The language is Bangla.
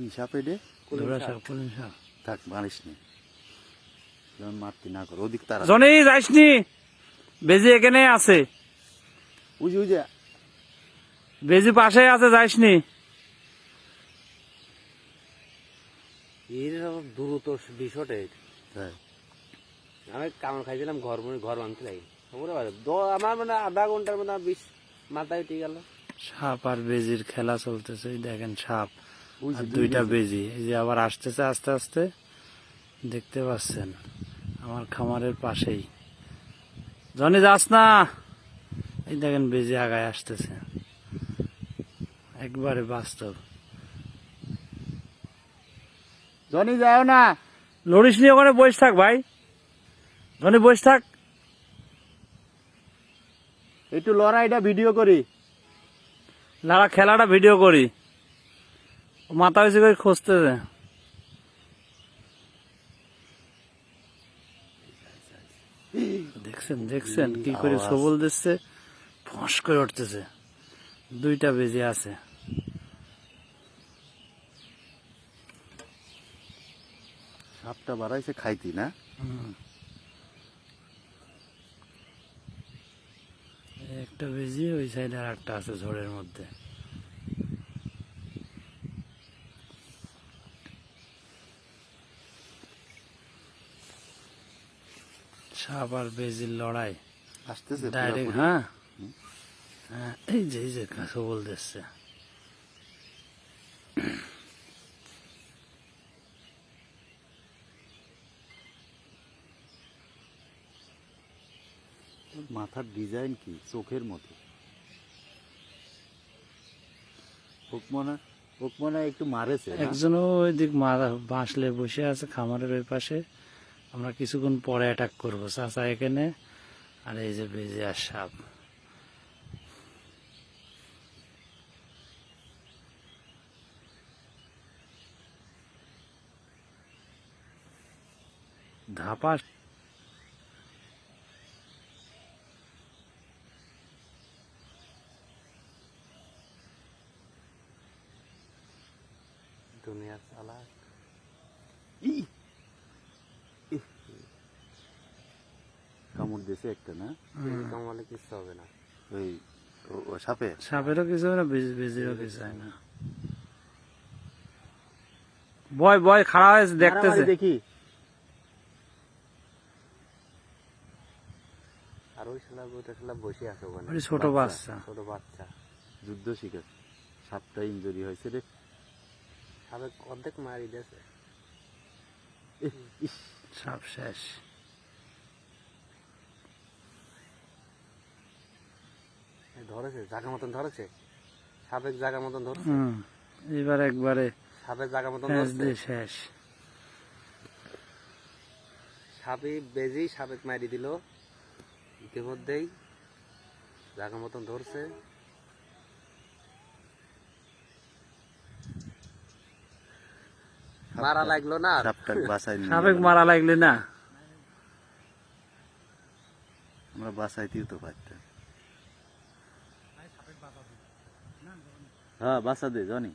কি সাপ থাক মারিস নি। মারতি না কর ওদিক তারা। জনি যাইসনি বেজি এখানে আছে। উজি উজি। বেজি পাশে আছে এর দ্রুত এটা। তাই আমি কামড় খাইছিলাম ঘর মনে- ঘর আনতে লাগি। আমার মানে আধা ঘণ্টার মধ্যে বিষ মাথায় উঠে গেল। সাপ আর বেজির খেলা চলতেছে দেখেন সাপ। আর দুইটা বেজি এই যে আবার আসতেছে আস্তে আস্তে দেখতে পাচ্ছেন আমার খামারের পাশেই। জনি যাস না। এই দেখেন বেজি আগায় আসতেছে। একবারে বাস্তব। জনি যাও না। লড়িস নিয়ে ওখানে বসে থাক ভাই। জনি বসে থাক। একটু লড়াইটা ভিডিও করি। লারা খেলাটা ভিডিও করি। মাথা বেশি করে খুঁজতেছে। দেখছেন দেখছেন কি করে। সবল দিচ্ছে ফস করে উঠতেছে। দুইটা বেজে আছে। সাপটা বাড়াইছে খাইতি না? একটা বেজি ওই সাইডে আর একটা আছে ঝড়ের মধ্যে। সাপ আর বেজির লড়াই। আসতেছে ডাইরেক্ট হ্যাঁ। হ্যাঁ এই যে এই যে সবল দিচ্ছে মাথার ডিজাইন কি? চোখের মতো। একটু মারেছে একজন ওই দিক মারা বাঁশলে বসে আছে খামারের ওই পাশে। আমরা কিছুক্ষণ পরে অ্যাটাক করব। চাচা এখানে আর এই যে বেজে আর সাপ। ধাপা দুনিয়ার চালা ই! কামড় দিয়েছে একটা না? কামালে কিচ্ছু হবে না। ওই সাপে? সাপেরও কিছু হয় না বেজিরও কিছু হয় না। বয় বয় খাড়া হয়েছে দেখতেছে। দেখি। আর ওই শালা ওইটা শালা বসে আছে ওখানে। ছোট বাচ্চা। ছোট বাচ্চা। যুদ্ধ শিখেছে সাপটা ইঞ্জুরি হয়েছে রে। সাবেক অর্ধেক মারি দিয়েছে। ইস। সাপ শেষ। ধরেছে জায়গা মতন ধরেছে? সাবেক জায়গা মতন ধরছে? এবার একবারে সাবেক জায়গা মতন শেষ ধরছে? শেষ। সাপে বেজি সাবেক মারি দিল। ইতিমধ্যেই জায়গা মতন ধরছে। মারা লাগল না? সাবেক মারা লাগলে না? আমরা বাসাইতেও তো পারতাম হ্যাঁ বাসা দে জানি।